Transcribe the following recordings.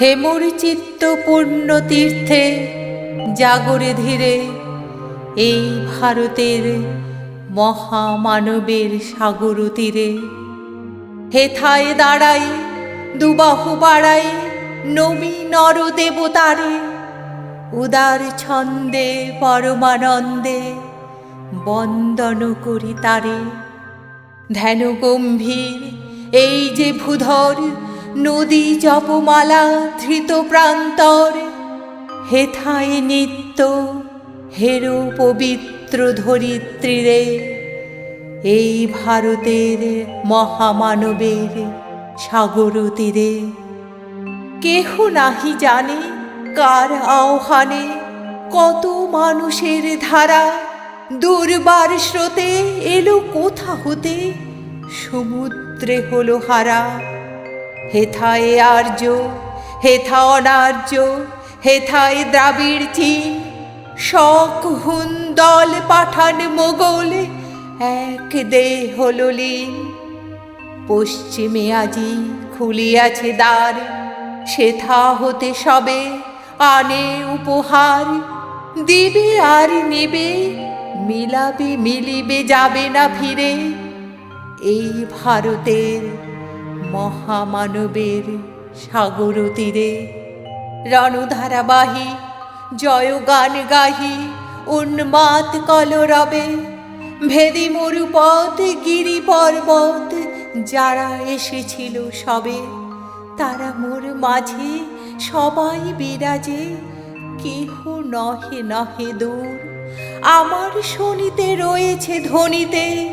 হেমুর চিত্ত পূর্ণ তীর্থে জাগরে ধীরে এই ভারতের মহামানবের সাগর তীরে। হেথায় দাঁড়াই, দুবাহু বাড়াই নবী নর দেবতারে, উদার ছন্দে পরমানন্দে বন্দন করি তারে। ধ্যান গম্ভীর, এই যে ভূধর নদী জপমালা ধৃত প্রান্তর। হেথায় নিত্য হেরো পবিত্র ধরিত্রীরে, এই ভারতের মহামানবের সাগর তীরে। কেহ নাহি জানে কার আহ্বানে কত মানুষের ধারা। দুর্বার স্রোতে এলো কোথা হতে, সমুদ্রে হলো হারা। হেথায় আর্য হেথা অনার্য হেথায় দ্রাবিড় চীন শক হুন দল পাঠান মোগল, এক দে হলো লীন পশ্চিমে আজি খুলিয়াছে দ্বার সেথা হতে সবে আনে উপহার। দিবে আর নেবে, মিলাবে মিলিবে যাবে না ফিরে। এই ভারতের মহামানবের সাগর তীরে। রণধারাবাহী, জয় গান গাহি, উন্মাদ কলরবে। ভেদি মরুপথ, গিরি পর্বত, যারা এসেছিল সবে। তারা মোর মাঝে সবাই বিরাজে, কেহ নহে নহে দূর। আমার শনিতে রয়েছে ধ্বনিতে,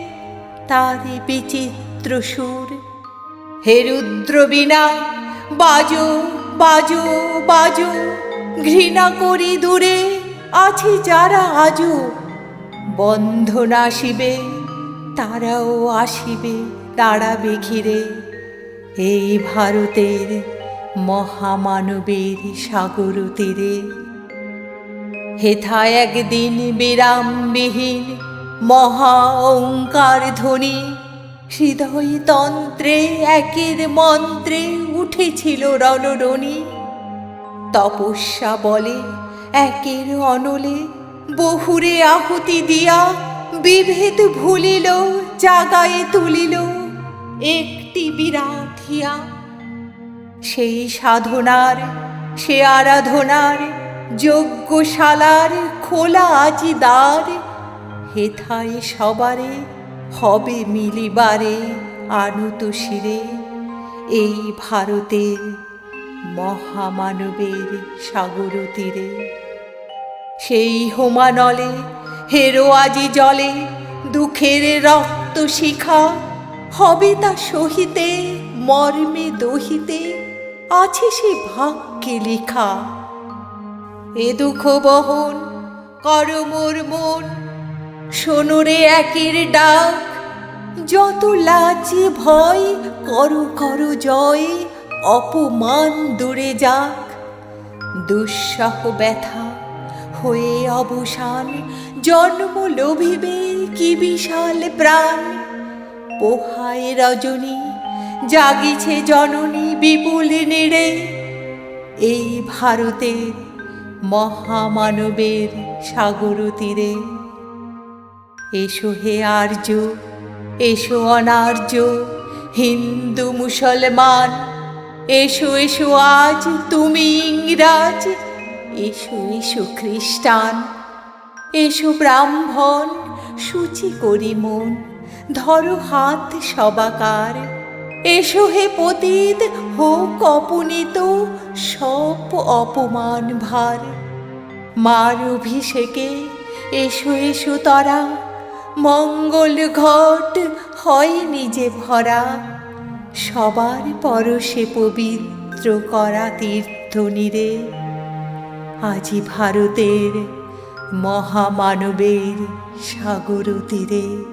তারই বিচিত্র সুর। হে রুদ্র বিনা বাজো বাজো বাজো, ঘৃণা করি দূরে, আছে যারা আজও বন্ধন আসিবে তারাও আসিবে, দাঁড়াবে ঘিরে। এই ভারতের মহামানবের সাগর তীরে। হেথা একদিন বিরামবিহীন মহা ওঙ্কার ধ্বনি হৃদয় তন্ত্রে, একের মন্ত্রে উঠেছিল রণরণী। তপস্যা বলে একের অনলে, বহুরে আহুতি দিয়া বিভেদ ভুলিল, জাগায়ে তুলিল একটি বিরাট হিয়া। সেই সাধনার, সে আরাধনার, যজ্ঞশালার খোলা আজি দ্বার, হেথায় সবারে হবে মিলিবারে আনুত শিরে এই ভারতের মহামানবের সাগর তীরে। সেই হোমানলে হেরো আজি জলে দুঃখের রক্ত শিখা। হবে তা সহিতে, মর্মে দহিতে, আছে সে ভাগ্যে লেখা। এ দুঃখ বহন, কর মোর মন। সোনরে একের ডাক, যত লাজে ভয়, করো করো জয়, অপমান দূরে যাক। দুঃসহ ব্যথা হয়ে অবসান, জন্ম লোভিবে কি বিশাল প্রাণ। পোহায় রজনী, জাগিছে জননী বিপুল নিড়ে। এই ভারতের মহামানবের সাগর তীরে। এসো হে আর্য, এসো অনার্য, হিন্দু, মুসলমান, এসো এসো আজ তুমি ইংরাজ, এসো এসো খ্রিস্টান, এসো ব্রাহ্মণ, সূচি করি মন, ধরো হাত সবাকার, এসো হে পতিত, হোক অপনীত সব অপমান ভার, মার অভিষেকে এসো এসো তরা মঙ্গল ঘট হয় নিজে ভরা। সবার পরশে পবিত্র করা তীর্থ নিরে আজি ভারতের মহামানবের সাগর তীরে